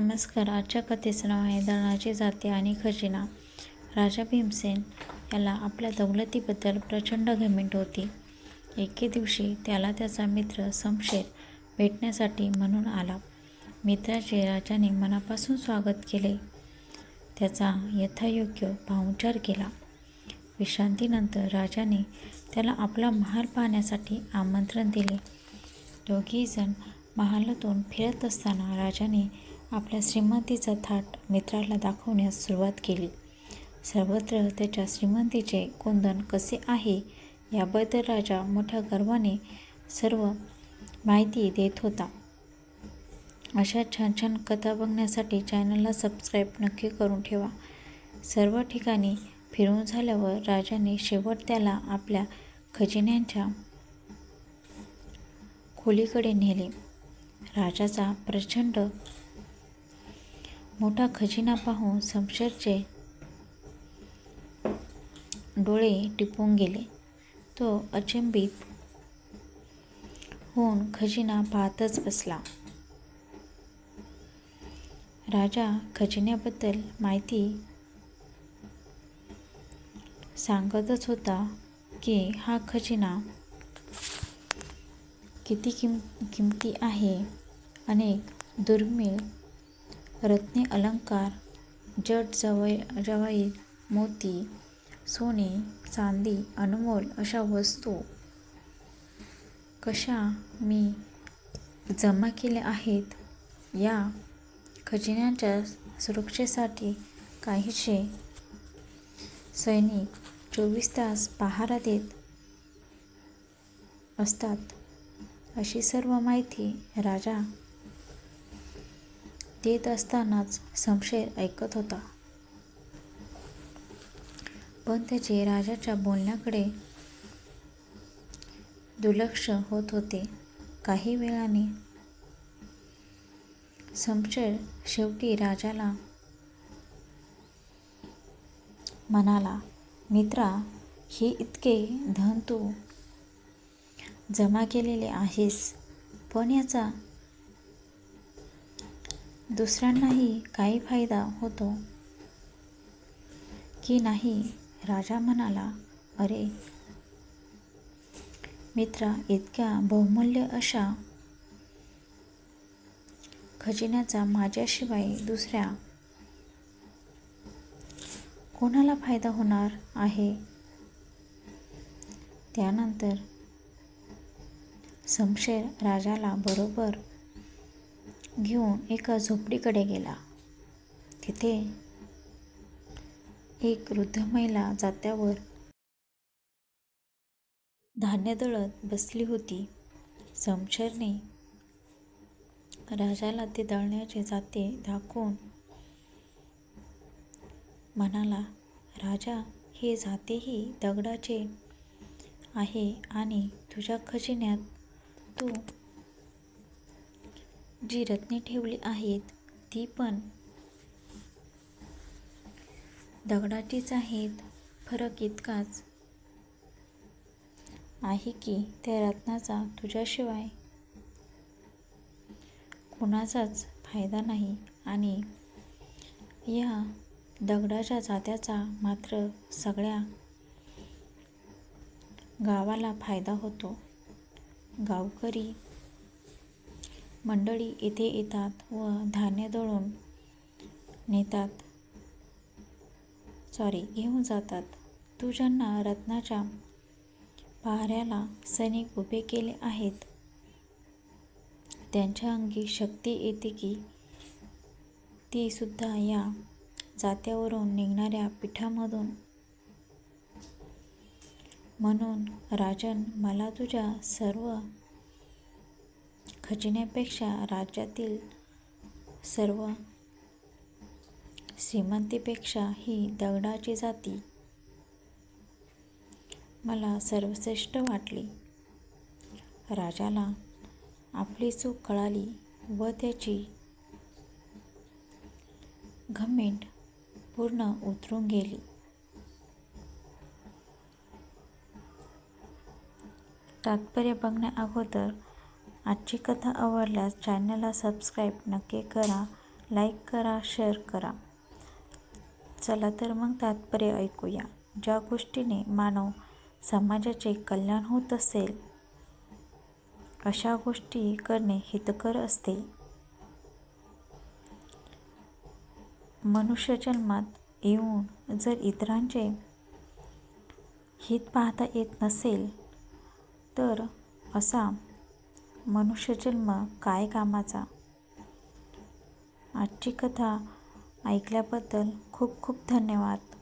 नमस्कार. आजच्या कथेचं नाव आहे दळणाची जाते आणि खजिना. राजा भीमसेन याला आपल्या दौलतीबद्दल प्रचंड घमेंट होती. एके दिवशी त्याला त्याचा मित्र समशेर भेटण्यासाठी म्हणून आला. मित्राचे राजाने मनापासून स्वागत केले. त्याचा यथायोग्य पाहुणचार केला. विश्रांतीनंतर राजाने त्याला आपला महाल पाहण्यासाठी आमंत्रण दिले. दोघीजण महालातून फिरत असताना राजाने आपल्या श्रीमंतीचा थाट मित्राला दाखवण्यास सुरुवात केली. सर्वत्र त्याच्या श्रीमंतीचे कुंदन कसे आहे याबद्दल राजा मोठ्या गर्वाने सर्व माहिती देत होता. अशा छान छान कथा बघण्यासाठी चॅनलला सबस्क्राईब नक्की करून ठेवा. सर्व ठिकाणी फिरून झाल्यावर राजाने शेवट त्याला आपल्या खजिन्यांच्या खोलीकडे नेले. राजाचा प्रचंड मोठा खजिना पाहून समशरचे डोळे टिपून गेले. तो अचंबित होऊन खजिना पाहतच बसला. राजा खजिन्याबद्दल माहिती सांगतच होता की हा खजिना किती किम किमती आहे. अनेक दुर्मिळ रत्ने अलंकार जट जवळ जवाई मोती सोने चांदी अनमोल अशा वस्तू कशा मी जमा केल्या आहेत या खजिन्यांच्या सुरक्षेसाठी काहीशे सैनिक चोवीस तास पहारा देत असतात अशी सर्व माहिती राजा देत असतानाच समशेर ऐकत होता. पण त्याचे राजाच्या बोलण्याकडे दुर्लक्ष होत होते. काही वेळाने समशेर शेवटी राजाला म्हणाला मित्रा हे इतके धन तू जमा केलेले आहेस पण याचा दुसऱ्यांनाही काही फायदा होतो? की नाही? राजा म्हणाला अरे मित्रा इतक्या बहुमूल्य अशा खजिन्याचा माझ्याशिवाय दुसऱ्या कोणाला फायदा होणार आहे? त्यानंतर समशेर राजाला बरोबर घेऊन एका झोपडीकडे गेला. तिथे एक वृद्ध महिला जात्यावर धान्य दळत बसली होती. समशरने राजाला ते दळण्याचे जाते दाखवून म्हणाला राजा हे जातेही दगडाचे आहे आणि तुझ्या खजिन्यात तू जी रत्ने ठेवली आहेत ती पण दगडाचीच आहेत. फरक इतकाच आहे की त्या रत्नाचा तुझ्याशिवाय कोणाचाच फायदा नाही आणि या दगडाच्या जात्याचा मात्र सगळ्या गावाला फायदा होतो. गावकरी मंडळी येथे येतात व धान्य दळून नेतात. सॉरी घेऊन जातात. तू ज्यांना रत्नाच्या पहाऱ्याला सैनिक उभे केले आहेत त्यांच्या अंगी शक्ती येते की ती सुद्धा या जात्यावरून निघणाऱ्या पिठामधून. म्हणून राजन मला तुझ्या सर्व खजिन्यापेक्षा राज्यातील सर्व श्रीमंतीपेक्षा ही दगडाची जाती मला सर्वश्रेष्ठ वाटली. राजाला आपली चूक कळाली व त्याची घमेंट पूर्ण उतरून गेली. तात्पर्य बघण्या अगोदर आजची कथा आवडल्यास चॅनलला सबस्क्राईब नक्की करा लाईक करा शेअर करा. चला तर मग तात्पर्य ऐकूया. ज्या गोष्टीने मानव समाजाचे कल्याण होत असेल अशा गोष्टी करणे हितकर असते. मनुष्य जन्मात येऊन जर इतरांचे हित पाहता येत नसेल तर असा मनुष्यजन्म काय कामाचा? आजची कथा ऐकल्याबद्दल खूप खूप धन्यवाद.